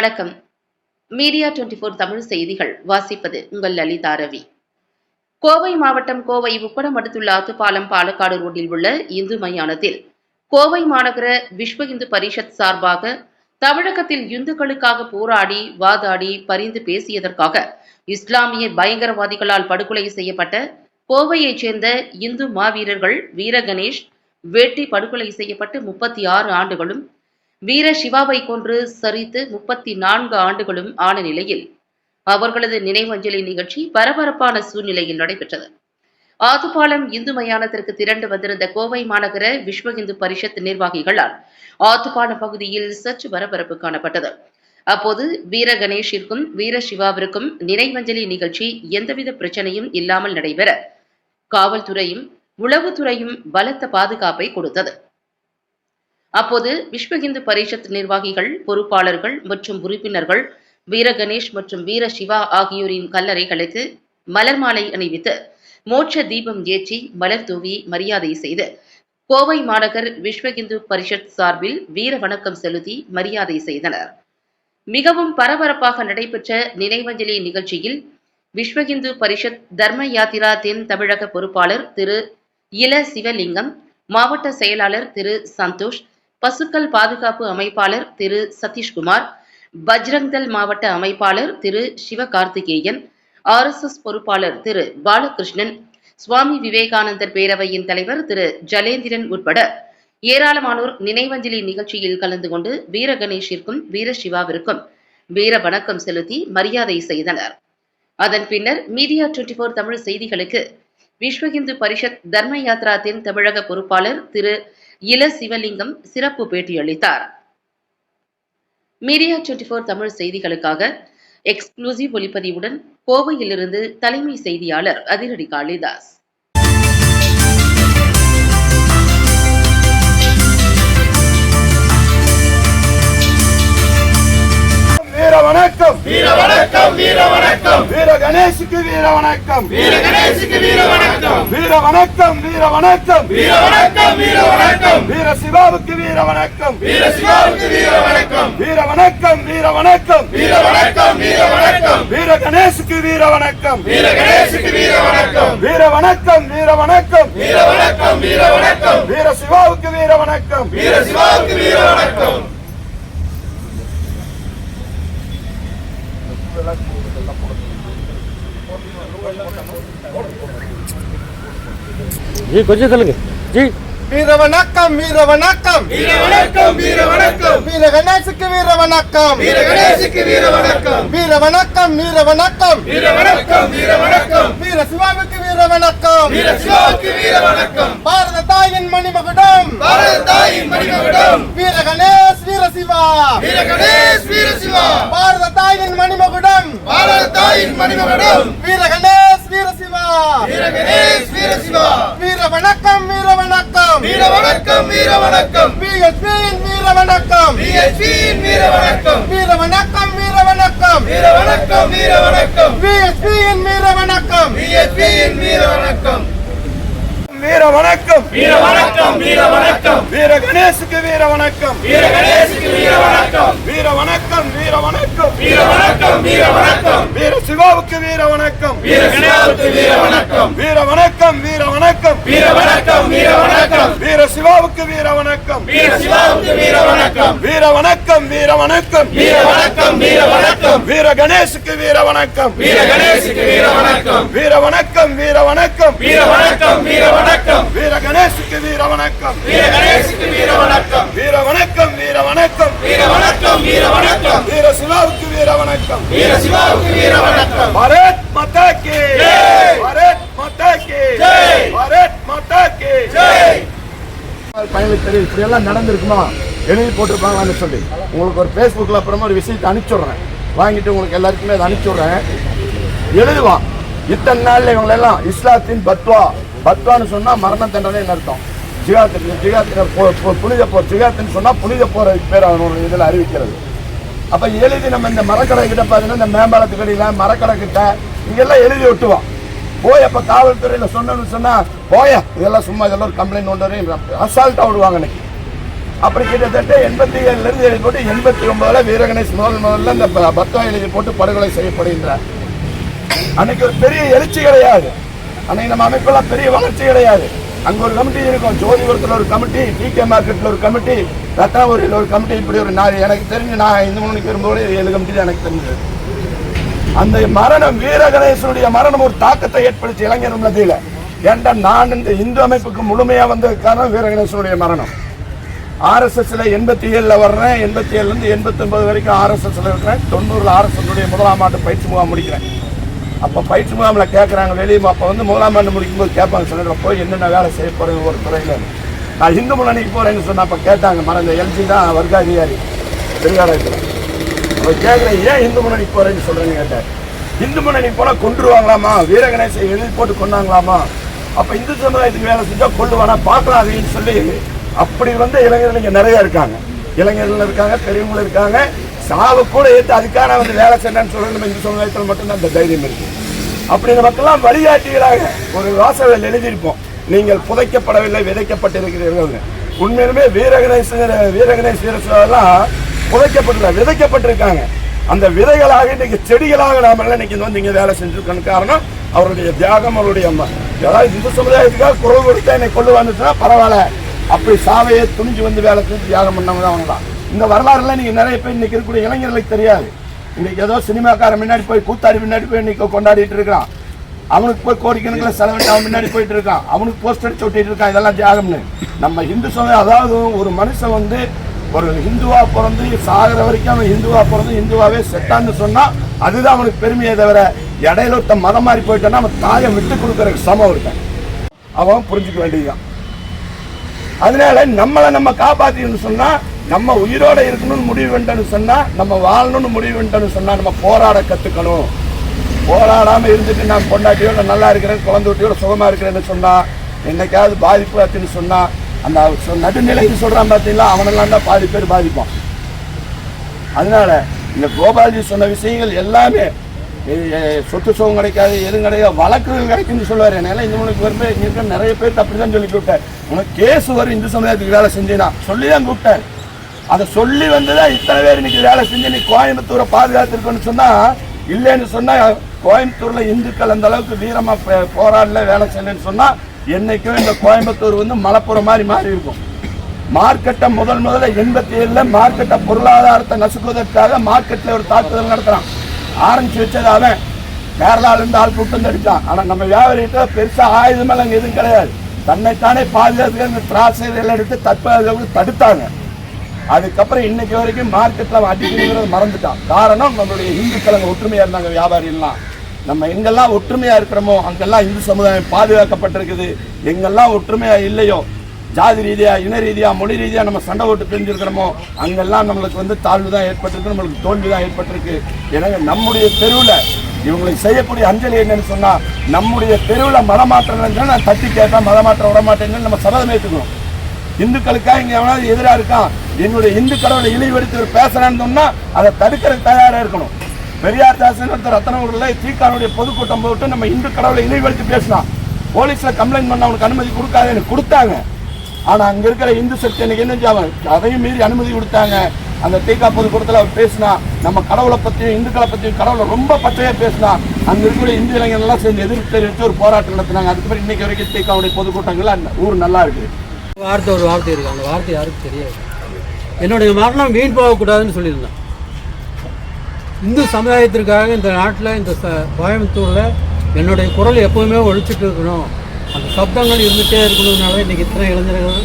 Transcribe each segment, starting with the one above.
வணக்கம். Media twenty four Tamil செய்திகள். வாசிப்பது உங்கள் லலிதா ரவி. கோவை மாவட்டம் கோவை உப்படம் அடுத்துள்ள ஆத்துப்பாலம் பாலக்காடு ரோட்டில் உள்ள இந்து மயானத்தில் கோவை மாநகர விஸ்வ இந்து பரிஷத் சார்பாக தமிழகத்தில் இந்துக்களுக்காக போராடி வாதாடி பரிந்து பேசியதற்காக இஸ்லாமிய பயங்கரவாதிகளால் படுகொலை செய்யப்பட்ட கோவையைச் சேர்ந்த இந்து மாவீரர்கள் வீரகணேஷ் வேட்டி படுகொலை செய்யப்பட்டு முப்பத்தி ஆறு ஆண்டுகளும் வீர சிவாவை கொன்று சரித்து முப்பத்தி நான்கு ஆண்டுகளும் ஆன நிலையில் அவர்களது நினைவஞ்சலி நிகழ்ச்சி பரபரப்பான சூழ்நிலையில் நடைபெற்றது. ஆத்துப்பாலம் இந்து மயானத்திற்கு திரண்டு வந்திருந்த கோவை மாநகர விஸ்வ இந்து பரிஷத் நிர்வாகிகளால் ஆத்துப்பாலம் பகுதியில் சற்று பரபரப்பு காணப்பட்டது. அப்போது வீர கணேஷிற்கும் வீர சிவாவிற்கும் நினைவஞ்சலி நிகழ்ச்சி எந்தவித பிரச்சனையும் இல்லாமல் நடைபெற காவல்துறையும் உளவுத்துறையும் பலத்த பாதுகாப்பை கொடுத்தது. அப்போது விஸ்வ இந்து பரிஷத் நிர்வாகிகள் பொறுப்பாளர்கள் மற்றும் உறுப்பினர்கள் வீர கணேஷ் மற்றும் வீர சிவா ஆகியோரின் கல்லறைகளுக்கு மலர் மாலை அணிவித்து மோட்ச தீபம் ஏற்றி மலர் தூவி மரியாதை செய்து கோவை மாநகர் விஸ்வ இந்து பரிஷத் சார்பில் வீர வணக்கம் செலுத்தி மரியாதை செய்தனர். மிகவும் பரபரப்பாக நடைபெற்ற நினைவஞ்சலி நிகழ்ச்சியில் விஸ்வ இந்து பரிஷத் தர்ம யாத்திரா தென் தமிழக பொறுப்பாளர் திரு இல சிவலிங்கம் மாவட்ட செயலாளர் திரு சந்தோஷ் பசுக்கள் பாதுகாப்பு அமைப்பாளர் திரு சதீஷ்குமார் பஜ்ரங்தல் மாவட்ட அமைப்பாளர் திரு சிவகார்த்திகேயன் எஸ் பொறுப்பாளர் திரு பாலகிருஷ்ணன் சுவாமி விவேகானந்தர் பேரவையின் தலைவர் திரு ஜலேந்திரன் உட்பட ஏராளமானோர் நினைவஞ்சலி நிகழ்ச்சியில் கலந்து கொண்டு வீர கணேஷிற்கும் வீர சிவாவிற்கும் வீர வணக்கம் செலுத்தி மரியாதை செய்தனர். அதன் பின்னர் மீடியா டுவெண்டி போர் தமிழ் செய்திகளுக்கு விஸ்வ இந்து பரிஷத் தர்ம யாத்ரா தென் தமிழக பொறுப்பாளர் திரு இள சிவலிங்கம் சிறப்பு பேட்டியளித்தார் மீடியா டுவெண்டி ஃபோர் தமிழ் செய்திகளுக்காக எக்ஸ்க்ளூசிவ் ஒளிப்பதிவுடன் கோவையிலிருந்து தலைமை செய்தியாளர் அதிரடி காளிதாஸ். வீர வணக்கம் வீர வணக்கம் வீர வணக்கம் வீர கணேசுக்கு வீர வணக்கம் வீர கணேசுக்கு வீர வணக்கம் வீர வணக்கம் வீர வணக்கம் வீர வணக்கம் வீர வணக்கம் வீர சிவாவுக்கு வீர வணக்கம் வீர சிவாவுக்கு வீர வணக்கம் வீர வணக்கம் வீர வணக்கம் வீர வணக்கம் வீர வணக்கம் வீர கணேசுக்கு வீர வணக்கம் வீர கணேசுக்கு வீர வணக்கம் வீர வணக்கம் வீர வணக்கம் வீர வணக்கம் வீர வணக்கம் வீர சிவாவுக்கு வீர வணக்கம் வீர சிவாவுக்கு வீர வணக்கம் ஜி கொஞ்சம் சொல்லுங்க. ஜி. வீர வணக்கம் வீர வணக்கம் வீர வணக்கம் வீர வணக்கம் வீர கணேசுக்கு வீர வணக்கம் வீர கணேசுக்கு வீர வணக்கம் வீர வணக்கம் வீர வணக்கம் வீர வணக்கம் வீர வணக்கம் வீர சிவாவுக்கு வீர வணக்கம் வீர சிவாவுக்கு வீர வணக்கம் பாரத தாயின் மணிமகுடம். பாரத தாயின் மணிமகுடம். வீர கணேஷ் வீர சிவா வீர கணேஷ் வீர சிவா பாரத தாயின் மணிமகுடம். பாரத தாயின் மணிமகுடம். வீர கணேஷ் வீர சிவா வீர கணேஷ் வீர சிவா வீர வணக்கம் வீர வணக்கம் வீர வணக்கம் வீர வணக்கம் பிஎஸ்பியின் வீர வணக்கம் பிஎஸ்பியின் வீர வணக்கம் வீர வணக்கம் வீர வணக்கம் வீர வணக்கம் வீர வணக்கம் பிஎஸ்பியின் வீர வணக்கம் பிஎஸ்பியின் வீர வணக்கம் வீர வணக்கம் வீர வணக்கம் வீர வணக்கம் வீர கணேசுக்கு வீர வணக்கம் வீர கணேசுக்கு வீர வணக்கம் வீர வணக்கம் வீர வணக்கம் வீர வணக்கம் வீர வணக்கம் வீர சிவாவுக்கு வீர வணக்கம் வீர சிவாவுக்கு வீர வணக்கம் வீர வணக்கம் வீர வணக்கம் வீர வணக்கம் சிவாவுக்கு வீர வணக்கம் வீர சிவாவுக்கு வீர வணக்கம் வீர வணக்கம் வீர வணக்கம் வீர வணக்கம் வீர வணக்கம் வீர கணேசுக்கு வீர வணக்கம் வீர கணேசுக்கு வீர வணக்கம் வீர வணக்கம் வீர வணக்கம் வீர வணக்கம் வீர வணக்கம் வீர கணேசுக்கு வீர வணக்கம் வீர கணேசுக்கு வீர வணக்கம் வீர வணக்கம் வீர வணக்கம் வீர வணக்கம் வீர வணக்கம் வீர சிவாவுக்கு வீர வணக்கம் வீர சிவாவுக்கு வீர வணக்கம் பாரத் மாதா கி ஜெய். பாரத் மாதா கி ஜெய். பாரத் மாதா கி ஜெய் பயனுக்கு தெரியும். இப்படி எல்லாம் நடந்திருக்குமா? எழுதி போட்டிருப்பாங்களான்னு சொல்லி. உங்களுக்கு ஒரு ஃபேஸ்புக்கில் அப்புறமா ஒரு விஷயத்தை அனுப்பிச்சுட்றேன். வாங்கிட்டு உங்களுக்கு எல்லாருக்குமே அதை அனுப்பிச்சுட்றேன். எழுதுவான் இத்தனை நாளில் இவங்களெல்லாம் இஸ்லாத்தின் பத்வா. பத்வான்னு சொன்னால் மரண தண்டனைன்னு அர்த்தம். ஜிகாத்தின் ஜிகாத்தின் போ- புனித போர் ஜிகாத்துன்னு சொன்னால் புனித போர் பேர் அவனோட இதில் அறிவிக்கிறது. அப்போ எழுதி நம்ம இந்த மரக்கடை கிட்ட பார்த்தீங்கன்னா இந்த மேம்பாலத்துக்கடியில் மரக்கடை கிட்ட இங்கெல்லாம் எழுதி ஒட்டுவான். போய் அப்போ காவல்துறையில் சொன்னோம்னு சொன்னால் போய இதெல்லாம் சும்மா இதெல்லாம் ஒரு கம்ப்ளைண்ட் ஒன்று அசால்ட்டாக விடுவாங்க இன்னைக்கு. அப்படி கிட்டத்தட்ட எண்பத்தி ஏழுலேருந்து எழுதி போட்டு எண்பத்தி ஒன்பதில் வீரகணேஷ் முதல் முதல்ல இந்த ப- பத்தம் எழுதி போட்டு படுகொலை செய்யப்படுகின்றார். அன்னைக்கு ஒரு பெரிய எழுச்சி கிடையாது. அன்னைக்கு நம்ம அமைப்பெல்லாம் பெரிய வளர்ச்சி கிடையாது. அங்கே ஒரு கமிட்டி இருக்கும். ஜோதிபுரத்தில் ஒரு கமிட்டி டி கே மார்க்கெட்டில் ஒரு கமிட்டி ரத்னாபுரியில் ஒரு கமிட்டி இப்படி ஒரு நான் எனக்கு தெரிஞ்சு நான் இந்து மணிக்கு வரும்போது ஏழு கமிட்டி தான் எனக்கு தெரிஞ்சது. அந்த மரணம் வீர கணேசனுடைய மரணம் ஒரு தாக்கத்தை ஏற்படுத்தி இளைஞர் மத்தியில ஏன்டா நான் இந்த இந்து அமைப்புக்கு முழுமையா வந்த காரணம் வீரகணேசனுடைய மரணம். ஆர்எஸ்எஸ்ல எண்பத்தி ஏழுல வர்றேன் எண்பத்தி ஏழுல இருந்து எண்பத்தி ஒன்பது வரைக்கும் ஆர்எஸ்எஸ்ல இருக்கிறேன் தொண்ணூறுல ஆர்எஸ்எஸ் முதலாம் ஆண்டு பயிற்சி முகாம் முடிக்கிறேன். அப்ப பயிற்சி முகாம்ல கேட்கறாங்க வெளியே அப்ப வந்து முதலாம் ஆண்டு முடிக்கும்போது கேட்பாங்க சொல்லுங்க போய் என்னென்ன வேலை செய்ய போறேன் ஒரு துறையில? நான் இந்து முன்னணிக்கு போறேன்னு சொன்ன அப்ப கேட்டாங்க மறந்த எல்ஜி தான் வர்க்காதிகாரி திருவாரூர் கேட்குறேன் ஏன் இந்து முன்னணி போறேன்னு சொல்றேன்னு கேட்டேன். இந்து முன்னணி போனால் கொண்டுருவாங்களாமா வீரகணேசை எழுதி போட்டு கொண்டாங்களாமா அப்ப இந்து சமுதாயத்துக்கு வேலை செஞ்சா கொள்ளுவானா? பார்க்கலாம் அப்படின்னு சொல்லி அப்படி வந்து இளைஞர்கள் இங்க நிறைய இருக்காங்க. இளைஞர்கள் இருக்காங்க பெரியவங்களும் இருக்காங்க. சாவு கூட ஏற்று அதுக்காக வந்து வேலை செய்யணும்னு சொல்றது நம்ம இந்து சமுதாயத்தில் மட்டும்தான் அந்த தைரியம் இருக்கு. அப்படி நமக்கெல்லாம் வழிகாட்டிகளாக ஒரு வாசகங்கள் எழுதியிருப்போம். நீங்கள் புதைக்கப்படவில்லை விதைக்கப்பட்டிருக்கிறீர்கள் உண்மையிலுமே வீரகணேச வீரகணேஷ் புதைக்கப்பட்டுள்ள விதைக்கப்பட்டிருக்காங்க. அந்த விதைகளாக இன்னைக்கு செடிகளாக நாம எல்லாம் இன்னைக்கு வந்து இங்கே வேலை செஞ்சுருக்கணும் காரணம் அவருடைய தியாகம் அவருடைய ஏதாவது இந்து சமுதாயத்துக்காக குரல் கொடுத்தா என்னை கொண்டு வந்துச்சுன்னா பரவாயில்ல. அப்படி சாவையே துணிஞ்சு வந்து வேலை செஞ்சு தியாகம் பண்ணவங்க தான் அவங்க தான் இந்த வரலாறுலாம் நீங்கள் நிறைய பேர் இன்னைக்கு இருக்கக்கூடிய இளைஞர்களுக்கு தெரியாது. இன்னைக்கு ஏதோ சினிமாக்காரன் முன்னாடி போய் கூத்தாடி முன்னாடி போய் இன்னைக்கு கொண்டாடிட்டு இருக்கிறான். அவனுக்கு போய் கோடிக்கணக்கில் செலவிட்டு அவன் முன்னாடி போயிட்டு இருக்கான். அவனுக்கு போஸ்ட் அடிச்சு ஒட்டிட்டு இருக்கான். இதெல்லாம் தியாகம்னு. நம்ம இந்து சமுதாயம் அதாவது ஒரு மனுஷன் வந்து ஒரு ஹிந்துவா பிறந்து சாகிற வரைக்கும் அவன் ஹிந்துவா பிறந்து ஹிந்துவாவே செத்தான்னு சொன்னா அதுதான் அவனுக்கு பெருமையை தவிர இடையில ஒருத்த மதம் மாறி போயிட்டான்னா அவன் தாயை விட்டு கொடுக்கறதுக்கு சமம் இருக்கான் அவன் புரிஞ்சுக்க வேண்டியதுதான். அதனால நம்மளை நம்ம காப்பாத்தின்னு சொன்னா நம்ம உயிரோட இருக்கணும்னு முடிவு பண்ணிட்டோம்னு சொன்னா நம்ம வாழணும்னு முடிவு பண்ணிட்டோம்னு சொன்னா நம்ம போராட கத்துக்கணும். போராடாம இருந்துட்டு நான் பொண்டாட்டியோட நல்லா இருக்கிறேன் குழந்தை சுகமா இருக்கிறேன்னு சொன்னா என்னைக்காவது பாதிப்பு ஆச்சுன்னு சொன்னா அந்த சொ- நடுநிலைன்னு சொல்கிறான் பார்த்தீங்களா அவனெல்லாம் தான் பாதி பேர் பாதிப்பான். அதனால இந்த கோபாலஜி சொன்ன விஷயங்கள் எல்லாமே சொத்து சுகம் கிடைக்காது எதுவும் கிடையாது வழக்குகள் கிடைக்கும்னு சொல்லுவார். என்னால் இந்த உனக்கு வரும்போது இங்க இருக்க நிறைய பேர் அப்படிதான் சொல்லி கூப்பிட்டார். உனக்கு கேஸ் வரும் இந்து சமுதாயத்துக்கு வேலை செஞ்சேனா சொல்லி தான் கூப்பிட்டார். அதை சொல்லி வந்து தான் இத்தனை பேர் இன்னைக்கு வேலை செஞ்சு நீ கோயம்புத்தூரை பாதுகாத்துருக்கோன்னு சொன்னால் இல்லைன்னு சொன்னால் கோயம்புத்தூரில் இந்துக்கள் அந்த அளவுக்கு வீரமாக போராடல வேலை செய்யலன்னு சொன்னால் என்னைக்கும் இந்த கோயம்புத்தூர் வந்து மலப்புறம் மாதிரி மாறி இருக்கும். மார்க்கெட்டை முதல் முதல்ல எண்பத்தி ஏழில் மார்க்கெட்டை பொருளாதாரத்தை நசுக்குவதற்காக மார்க்கெட்டில் ஒரு தாக்குதல் நடத்துகிறான் ஆரம்பிச்சு வச்சது அவன். கேரளால ஆள் கூட்டம் வந்து ஆனால் நம்ம வியாபாரிகிட்ட பெருசாக ஆயுதம் அங்கே எதுவும் கிடையாது. தன்னைத்தானே பாதுகாத்துக்க இந்த திராட்சை எடுத்து தற்போது தடுத்தாங்க. அதுக்கப்புறம் இன்னைக்கு வரைக்கும் மார்க்கெட்டில் அவன் அடிக்கிறத மறந்துட்டான். காரணம் நம்மளுடைய இந்துக்கள் அங்கே ஒற்றுமையாக இருந்தாங்க வியாபாரிகள்லாம். நம்ம எங்கெல்லாம் ஒற்றுமையா இருக்கிறோமோ அங்கெல்லாம் இந்து சமுதாயம் பாதுகாக்கப்பட்டிருக்குது. எங்கெல்லாம் ஒற்றுமையா இல்லையோ ஜாதி ரீதியா இன ரீதியா மொழி ரீதியா நம்ம சண்டை ஓட்டு பிரிஞ்சிருக்கிறோமோ அங்கெல்லாம் நம்மளுக்கு வந்து தாழ்வு தான் ஏற்பட்டிருக்கு நம்மளுக்கு தோல்வி தான் ஏற்பட்டிருக்கு. எனவே நம்முடைய தெருவில் இவங்களுக்கு செய்யக்கூடிய அஞ்சலி என்னன்னு சொன்னா நம்முடைய தெருவில் மதமாற்றம் நடந்துச்சுன்னா நான் தட்டி கேட்டேன் மதமாற்றம் விட மாட்டேன்னு நம்ம சபதம் ஏற்றுக்கணும் இந்துக்களுக்காக இங்கே எவனாவது எதிராக இருக்கான்? என்னுடைய இந்து கடவுளை இழிவெடுத்து ஒரு சொன்னால் அதை தடுக்கிறதுக்கு தயாராக இருக்கணும். பெரியார் தாசன் ஒருத்தர் ரத்தனூர்ல தீக்கானுடைய பொதுக்கூட்டம் போட்டு நம்ம இந்து கடவுளை இழிவுபடுத்தி பேசினான். போலீஸில் கம்ப்ளைண்ட் பண்ண அவனுக்கு அனுமதி கொடுக்காதுன்னு கொடுத்தாங்க. ஆனால் அங்கே இருக்கிற இந்து சக்தி எனக்கு என்ன அவன் அதையும் மீறி அனுமதி கொடுத்தாங்க. அந்த தீக்கா பொதுக்கூட்டத்தில் அவர் பேசினா நம்ம கடவுளை பற்றியும் இந்துக்களை பற்றியும் கடவுளை ரொம்ப பச்சையாக பேசினா அங்கே இருக்கிற இந்து இளைஞர்கள்லாம் சேர்ந்து எதிர்ப்பு தெரிவித்து ஒரு போராட்டம் நடத்தினாங்க. அதுக்கப்புறம் இன்னைக்கு வரைக்கும் தீக்காவுடைய பொதுக்கூட்டங்கள் அந்த ஊர் நல்லா இருக்குது. வார்த்தை ஒரு வார்த்தை இருக்கு. அந்த வார்த்தை யாருக்கும் தெரியாது. என்னுடைய மரணம் வீண் போகக்கூடாதுன்னு சொல்லியிருந்தேன். இந்து சமுதாயத்திற்காக இந்த நாட்டில் இந்த ச கோயம்புத்தூரில் என்னுடைய குரல் எப்போவுமே ஒழிச்சிட்டு இருக்கணும். அந்த சப்தங்கள் இருந்துகிட்டே இருக்கணும்னால இன்றைக்கி இத்தனை இளைஞர்கள்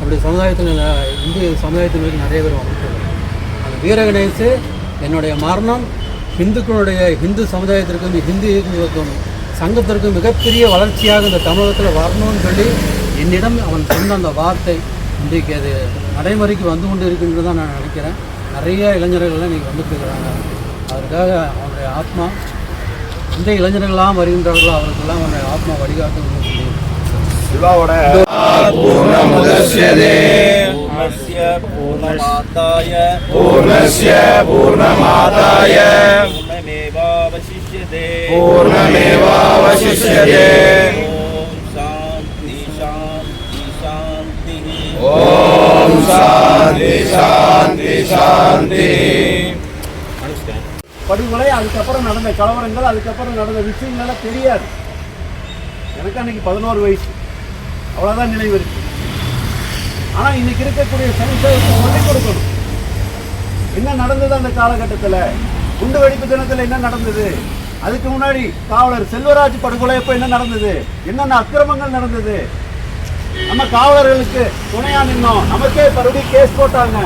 அப்படி சமுதாயத்தில் ந- இந்து சமுதாயத்தினருக்கு நிறைய பேர் வந்துட்டு அந்த வீரகணேஷ் என்னுடைய மரணம் ஹிந்துக்களுடைய ஹிந்து சமுதாயத்திற்கும் ஹிந்துக்கும் இயக்கங்களுக்கும் சங்கத்திற்கும் மிகப்பெரிய வளர்ச்சியாக இந்த தமிழகத்தில் வரணும்னு சொல்லி என்னிடம் அவன் சொன்ன அந்த வார்த்தை இன்றைக்கு அது நடைமுறைக்கு வந்து கொண்டு இருக்கின்றது தான் நான் நினைக்கிறேன். நிறைய இளைஞர்கள்லாம் இன்றைக்கி வந்துட்டு இருக்கிறாங்க. அதுக்காக அவனுடைய ஆத்மா இந்த இளைஞர்களாம் வருகின்றார்களோ அவருக்கெல்லாம் அவனுடைய ஆத்மா வழிகாட்டு சிவாவோட பூர்ணமாதாய. பூர்ணஸ்ய சாந்தி சாந்தி சாந்தி. ஓம் சாந்தி சாந்தி சாந்தி. படுகொலை அதுக்கப்புறம் நடந்த கலவரங்கள் அதுக்கப்புறம் நடந்த விஷயங்கள்லாம் தெரியாது. எனக்கு அன்னைக்கு பதினோரு வயசு. அவ்வளோதான் நினைவு இருக்கு. ஆனால் இன்னைக்கு இருக்கக்கூடிய சனிசேவத்தை சொல்லிக் கொடுக்கணும். என்ன நடந்தது அந்த காலகட்டத்தில்? குண்டு வெடிப்பு தினத்தில் என்ன நடந்தது? அதுக்கு முன்னாடி காவலர் செல்வராஜ் படுகொலை அப்போ என்ன நடந்தது? என்னென்ன அக்கிரமங்கள் நடந்தது? நம்ம காவலர்களுக்கு துணையா நின்னோம். நமக்கே மறுபடியும் கேஸ் போட்டாங்க.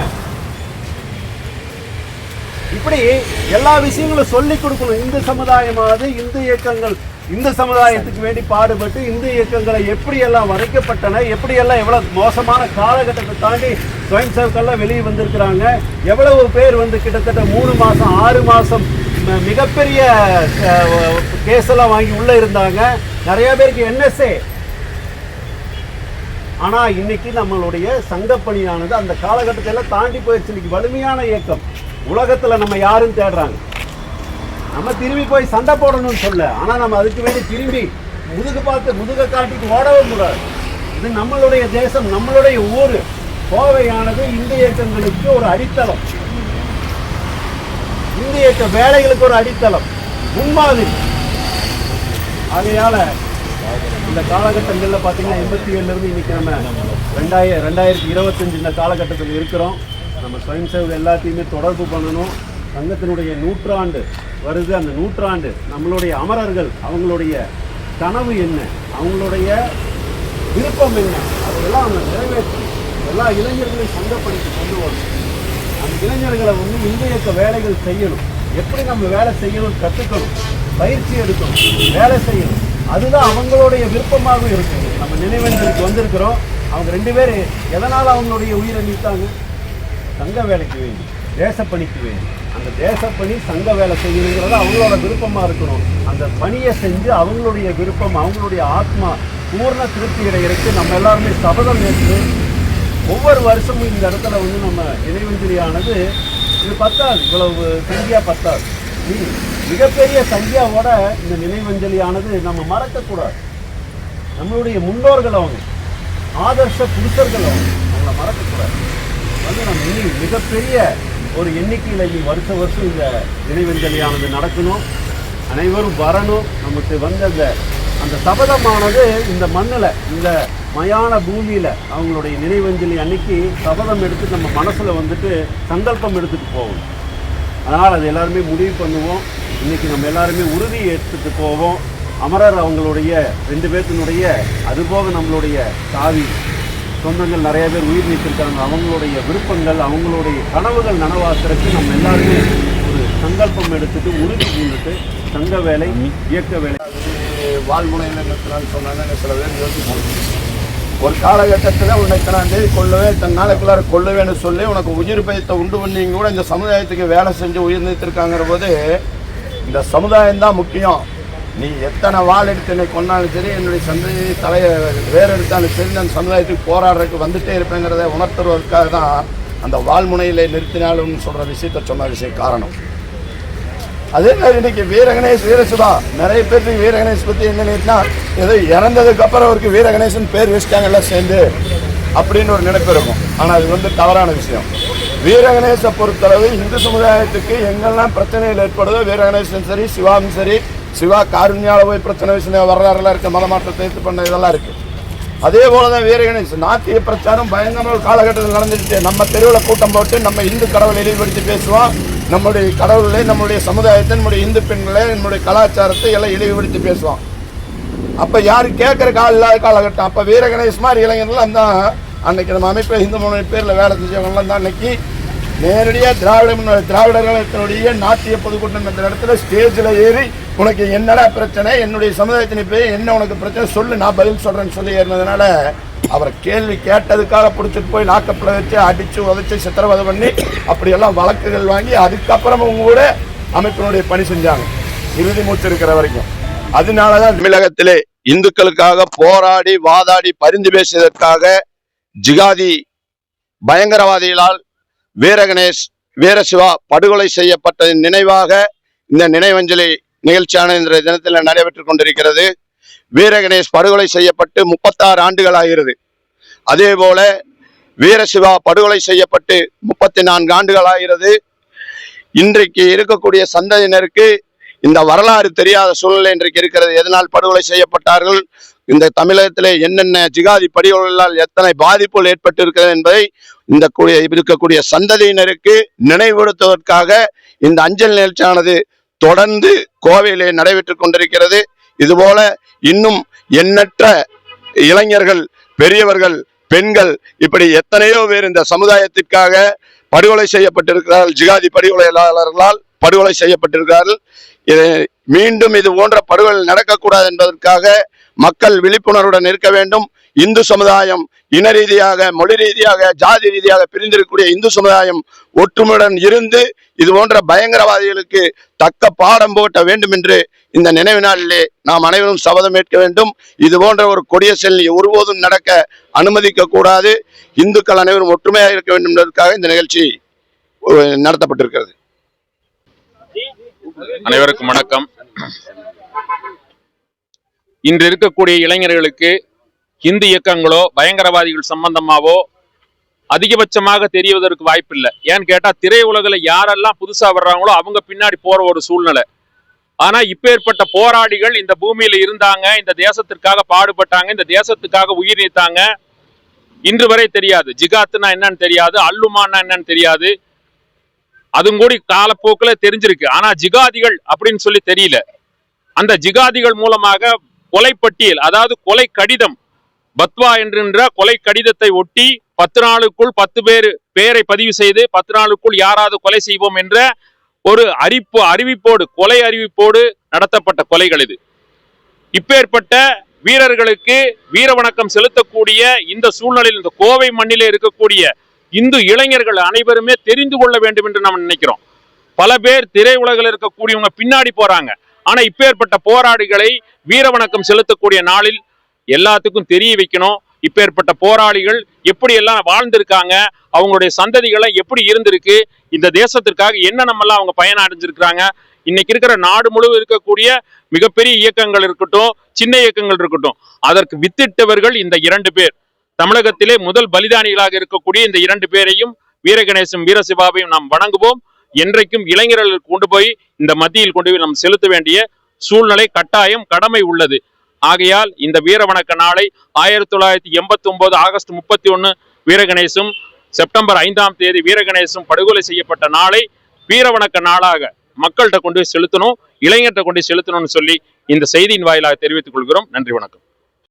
இப்படி எல்லா விஷயங்களும் சொல்லி கொடுக்கணும். இந்து சமுதாயமாவது இந்து இயக்கங்கள் இந்து சமுதாயத்துக்கு வேண்டி பாடுபட்டு இந்து இயக்கங்களை எப்படி எல்லாம் வரைக்கப்பட்டன எப்படி எல்லாம் எவ்வளவு மோசமான காலகட்டத்தை தாண்டி ஸ்வயம் சேவக்கெல்லாம் வெளியே வந்திருக்கிறாங்க. எவ்வளவு பேர் வந்து கிட்டத்தட்ட மூணு மாசம் ஆறு மாசம் மிகப்பெரிய கேஸ் எல்லாம் வாங்கி உள்ள இருந்தாங்க. நிறைய பேருக்கு என்எஸ்ஏ. ஆனா இன்னைக்கு நம்மளுடைய சங்கப்பணியானது அந்த காலகட்டத்தை எல்லாம் தாண்டி போயிடுச்சு. இன்னைக்கு வலிமையான இயக்கம். உலகத்துல நம்ம யாரும் தேடுறாங்க. நம்ம திரும்பி போய் சண்டை போடணும்னு சொல்ல ஆனால் நம்ம அதுக்கு வேண்டி திரும்பி முதுகு பார்த்து முதுக காட்டிட்டு ஓடவும் கூடாது. இது நம்மளுடைய தேசம் நம்மளுடைய ஊர். கோவையானது இந்திய இயக்கங்களுக்கு ஒரு அடித்தளம். இந்திய இயக்க வேலைகளுக்கு ஒரு அடித்தளம். முன்மாதிரி. ஆகையால் இந்த காலகட்டங்களில் பார்த்தீங்கன்னா எண்பத்தி ஏழுலேருந்து இன்னைக்கு நம்ம ரெண்டாயிரம் ரெண்டாயிரத்தி இருபத்தஞ்சு இந்த காலகட்டத்தில் இருக்கிறோம். நம்ம ஸ்வயம் சேவை எல்லாத்தையுமே தொடர்பு பண்ணணும். சங்கத்தினுடைய நூற்றாண்டு வருது. அந்த நூற்றாண்டு நம்மளுடைய அமரர்கள் அவங்களுடைய கனவு என்ன? அவங்களுடைய விருப்பம் என்ன? அதையெல்லாம் அவங்க நிறைவேற்றி எல்லா இளைஞர்களையும் சங்கப்படுத்தி கொண்டு வரணும். அந்த இளைஞர்களை வந்து இந்தியக்க வேலைகள் செய்யணும். எப்படி நம்ம வேலை செய்யணும் கற்றுக்கணும் பயிற்சி எடுக்கணும். வேலை செய்யணும். அதுதான் அவங்களுடைய விருப்பமாகவும் இருக்குது நம்ம நினைவேந்தலுக்கு வந்திருக்கிறோம். அவங்க ரெண்டு பேர் எதனால் அவங்களுடைய உயிரை நீத்தாங்க? சங்க வேலைக்கு வேண்டி தேசப்பணிக்கு வேண்டி. அந்த தேசப்பணி சங்க வேலை செய்யணுங்கிறது அவங்களோட விருப்பமாக இருக்கணும். அந்த பணியை செஞ்சு அவங்களுடைய விருப்பம் அவங்களுடைய ஆத்மா பூர்ண திருப்தி அடைகிறதுக்கு நம்ம எல்லாருமே சபதம் ஏற்று ஒவ்வொரு வருஷமும் இந்த இடத்துல வந்து நம்ம இணைவஞ்சலியானது இது பத்தாது இவ்வளவு சங்கியா பத்தாது. மிகப்பெரிய சங்கியாவோட இந்த நினைவஞ்சலியானது நம்ம மறக்கக்கூடாது. நம்மளுடைய முன்னோர்கள் அவங்க ஆதர்ஷ புருஷர்கள் அவங்க அவங்கள மறக்கக்கூடாது. வந்து நம்ம இனி மிகப்பெரிய ஒரு எண்ணிக்கையில் இனி வருஷ வருஷம் இந்த நினைவஞ்சலியானது நடக்கணும். அனைவரும் வரணும். நமக்கு வந்து அந்த அந்த சபதமானது இந்த மண்ணில் இந்த மயான பூமியில் அவங்களுடைய நினைவஞ்சலி அன்னைக்கு சபதம் எடுத்து நம்ம மனசில் வந்துட்டு சங்கல்பம் எடுத்துட்டு போகணும். அதனால் அது எல்லாருமே முடிவு பண்ணுவோம். இன்றைக்கி நம்ம எல்லாருமே உறுதி எடுத்துட்டு போவோம். அமரர் அவங்களுடைய ரெண்டு பேர்த்தினுடைய அதுபோக நம்மளுடைய தாவி சொந்தங்கள் நிறைய பேர் உயிர் நீத்திருக்காங்க. அவங்களுடைய விருப்பங்கள் அவங்களுடைய கனவுகள் நனவாக்குறதுக்கு நம்ம எல்லாருமே ஒரு சங்கல்பம் எடுத்துட்டு உறுதி பூண்டுட்டு சங்க வேலை இயக்க வேலை. வாழ்முனையில் நிறுத்தினான்னு சொன்னாங்க சில பேர் யோசிப்பாங்க ஒரு காலகட்டத்தில் உன்னை தேதி கொள்ளவே தன் நாளைக்குள்ளார கொள்ளுவேன்னு சொல்லி உனக்கு உயிர் பயத்தை உண்டு பண்ணிங்க கூட இந்த சமுதாயத்துக்கு வேலை செஞ்சு உயிர் நீத்திருக்காங்கிற போது இந்த சமுதாயம் தான் முக்கியம். நீ எத்தனை வாள் எடுத்து என்னை கொண்டாலும் சரி என்னுடைய சந்ததி தலையை வேறு எடுத்தாலும் சரி நான் சமுதாயத்துக்கு போராடுறதுக்கு வந்துட்டே இருப்பேங்கிறத உணர்த்துவதற்காக தான் அந்த வாழ்முனையில் நிறுத்தினாலும் சொல்கிற விஷயத்த சொன்ன விஷயம் காரணம். அதே மாதிரி இன்னைக்கு வீரகணேஷ் வீரசுதா நிறைய பேருக்கு வீரகணேஷ் பற்றி என்ன நினைச்சுனா ஏதோ இறந்ததுக்கு அப்புறம் அவருக்கு வீரகணேசன் பேர் வச்சுட்டாங்கல்ல சேர்ந்து அப்படின்னு ஒரு நினைப்பு இருக்கும். ஆனால் அது வந்து தவறான விஷயம். வீரகணேசை பொறுத்தளவு இந்து சமுதாயத்துக்கு எங்கெல்லாம் பிரச்சனைகள் ஏற்படுதோ வீரகணேசன் சரி சிவாவும் சரி சிவா காருண்யாவில் போய் பிரச்சனை விஷயம் வரலாறுலாம் இருக்கு மதமாற்றத்தை ஏற்று பண்ண இதெல்லாம் இருக்கு. அதே போலதான் வீரகணேஷ் நாட்டிய பிரச்சாரம் பயங்கரமான ஒரு காலகட்டத்தில் நடந்துச்சு நம்ம தெருவில் கூட்டம் போட்டு நம்ம இந்து கடவுளை இழிவுபடுத்தி பேசுவோம். நம்முடைய கடவுளை நம்முடைய சமுதாயத்தை நம்முடைய இந்து பெண்களை நம்முடைய கலாச்சாரத்தை எல்லாம் இழிவுபடுத்தி பேசுவோம். அப்போ யார் கேட்குற கால இல்லாத காலகட்டம்? அப்போ வீரகணேஷ் மாதிரி இளைஞர்கள்லாம் தான் அன்னைக்கு நம்ம அமைப்பில் இந்து முன்னணி பேரில் வேலை செஞ்சவங்கலாம் தான் அன்னைக்கு நேரடியாக திராவிட முன்னணி திராவிடர்களுடைய நாட்டிய பொதுக்கூட்டம் என்ற இடத்துல ஸ்டேஜில் ஏறி உனக்கு என்னடா பிரச்சனை? என்னுடைய சமுதாயத்தின் போய் என்ன உனக்கு பிரச்சனை? சொல்லு நான் பதில் சொல்கிறேன்னு சொல்லி ஏறினதுனால அவரை கேள்வி கேட்டதுக்காக பிடிச்சிட்டு போய் லாக்கப்பில் வச்சு அடித்து உதச்சி சித்திரவதை பண்ணி அப்படியெல்லாம் வழக்குகள் வாங்கி அதுக்கப்புறமும் கூட அமைப்பினுடைய பணி செஞ்சாங்க. இறுதி மூச்சு இருக்கிற வரைக்கும். அதனால தான் தமிழகத்திலே இந்துக்களுக்காக போராடி வாதாடி பரிந்து பேசியதற்காக ஜிகாதி பயங்கரவாதிகளால் வீரகணேஷ் வீரசிவா படுகொலை செய்யப்பட்ட நினைவாக இந்த நினைவஞ்சலி நிகழ்ச்சியான இன்றைய தினத்தில் நடைபெற்றுக் கொண்டிருக்கிறது. வீரகணேஷ் படுகொலை செய்யப்பட்டு முப்பத்தாறு ஆண்டுகள் ஆகிறது. அதே போல வீரசிவா படுகொலை செய்யப்பட்டு முப்பத்தி நான்கு ஆண்டுகள் ஆகிறது. இன்றைக்கு இருக்கக்கூடிய சந்ததியினருக்கு இந்த வரலாறு தெரியாத சூழ்நிலை இன்றைக்கு இருக்கிறது. எதனால் படுகொலை செய்யப்பட்டார்கள்? இந்த தமிழகத்திலே என்னென்ன ஜிகாதி படுகொலைகளால் எத்தனை பாதிப்புகள் ஏற்பட்டு இருக்கிறது என்பதை இந்த கூடிய இருக்கக்கூடிய சந்ததியினருக்கு நினைவுபடுத்துவதற்காக இந்த அஞ்சல் நிகழ்ச்சியானது தொடர்ந்து கோவையிலே நடைபெற்றுக் கொண்டிருக்கிறது. இதுபோல இன்னும் எண்ணற்ற இளைஞர்கள் பெரியவர்கள் பெண்கள் இப்படி எத்தனையோ பேர் இந்த சமுதாயத்திற்காக படுகொலை செய்யப்பட்டிருக்கிறார்கள். ஜிகாதி படுகொலையாளர்களால் படுகொலை செய்யப்பட்டிருக்கிறார்கள். இது மீண்டும் இது போன்ற படுகொலை நடக்கக்கூடாது என்பதற்காக மக்கள் விழிப்புணர்வுடன் இருக்க வேண்டும். இந்து சமுதாயம் இன ரீதியாக மொழி ரீதியாக ஜாதி ரீதியாக பிரிந்திருக்கக்கூடிய இந்து சமுதாயம் ஒற்றுமையுடன் இருந்து இது போன்ற பயங்கரவாதிகளுக்கு தக்க பாடம் போட்ட வேண்டும் என்று இந்த நினைவு நாளிலே நாம் அனைவரும் சபதம் ஏற்க வேண்டும். இது போன்ற ஒரு கொடிய செல்வி ஒருபோதும் நடக்க அனுமதிக்க கூடாது. இந்துக்கள் அனைவரும் ஒற்றுமையாக இருக்க வேண்டும் என்பதற்காக இந்த நிகழ்ச்சி நடத்தப்பட்டிருக்கிறது. அனைவருக்கும் வணக்கம். இன்று இருக்கக்கூடிய இளைஞர்களுக்கு இந்து இயக்கங்களோ பயங்கரவாதிகள் சம்பந்தமாவோ அதிகபட்சமாக தெரியவதற்கு வாய்ப்பில்லை. ஏன்னு கேட்டால் திரையுலகில் யாரெல்லாம் புதுசாக வர்றாங்களோ அவங்க பின்னாடி போகிற ஒரு சூழ்நிலை. ஆனால் இப்பேற்பட்ட போராடிகள் இந்த பூமியில் இருந்தாங்க இந்த தேசத்திற்காக பாடுபட்டாங்க இந்த தேசத்துக்காக உயிர் நீத்தாங்க இன்று வரை தெரியாது. ஜிகாத்துனா என்னன்னு தெரியாது அல்லுமானா என்னன்னு தெரியாது. அதுவும் கூடி காலப்போக்கில் தெரிஞ்சிருக்கு. ஆனால் ஜிகாதிகள் அப்படின்னு சொல்லி தெரியல. அந்த ஜிகாதிகள் மூலமாக கொலை பட்டியல் அதாவது கொலை கடிதம் பத்வா என்கின்ற கொலை கடிதத்தை ஒட்டி பத்து நாளுக்குள் பத்து பேர் பெயரை பதிவு செய்து பத்து நாளுக்குள் யாராவது கொலை செய்வோம் என்ற ஒரு அறிப்பு அறிவிப்போடு கொலை அறிவிப்போடு நடத்தப்பட்ட கொலைகள் இது. இப்பேற்பட்ட வீரர்களுக்கு வீர வணக்கம் செலுத்தக்கூடிய இந்த சூழ்நிலையில் இந்த கோவை மண்ணிலே இருக்கக்கூடிய இந்து இளைஞர்கள் அனைவருமே தெரிந்து கொள்ள வேண்டும் என்று நாம் நினைக்கிறோம். பல பேர் திரையுலகில் இருக்கக்கூடியவங்க பின்னாடி போறாங்க. ஆனா இப்பேற்பட்ட போராடிகளை வீர வணக்கம் செலுத்தக்கூடிய நாளில் எல்லாத்துக்கும் தெரிய வைக்கணும். இப்பேற்பட்ட போராளிகள் எப்படி எல்லாம் வாழ்ந்திருக்காங்க அவங்களுடைய சந்ததிகளை எப்படி இருந்திருக்கு இந்த தேசத்திற்காக என்ன நம்மெல்லாம் அவங்க பயன் அடைஞ்சிருக்கிறாங்க இன்னைக்கு இருக்கிற நாடு முழுவதும் இருக்கக்கூடிய மிகப்பெரிய இயக்கங்கள் இருக்கட்டும் சின்ன இயக்கங்கள் இருக்கட்டும் அதற்கு வித்திட்டவர்கள் இந்த இரண்டு பேர். தமிழகத்திலே முதல் பலிதானிகளாக இருக்கக்கூடிய இந்த இரண்டு பேரையும் வீரகணேசம் வீரசிவாவையும் நாம் வணங்குவோம். என்றைக்கும் இளைஞர்களுக்கு கொண்டு போய் இந்த மத்தியில் கொண்டு போய் நாம் செலுத்த வேண்டிய சூழ்நிலை கட்டாயம் கடமை உள்ளது. ஆகையால் இந்த வீரவணக்க நாளை ஆயிரத்தி தொள்ளாயிரத்தி எண்பத்தி ஒன்பது ஆகஸ்ட் முப்பத்தி ஒன்று வீரகணேசும் செப்டம்பர் ஐந்தாம் தேதி வீரகணேசும் படுகொலை செய்யப்பட்ட நாளை வீரவணக்க நாளாக மக்கள்கிட்ட கொண்டு செலுத்தணும் இளைஞர்கிட்ட கொண்டு செலுத்தணும்னு சொல்லி இந்த செய்தியின் வாயிலாக தெரிவித்துக் கொள்கிறோம். நன்றி வணக்கம்.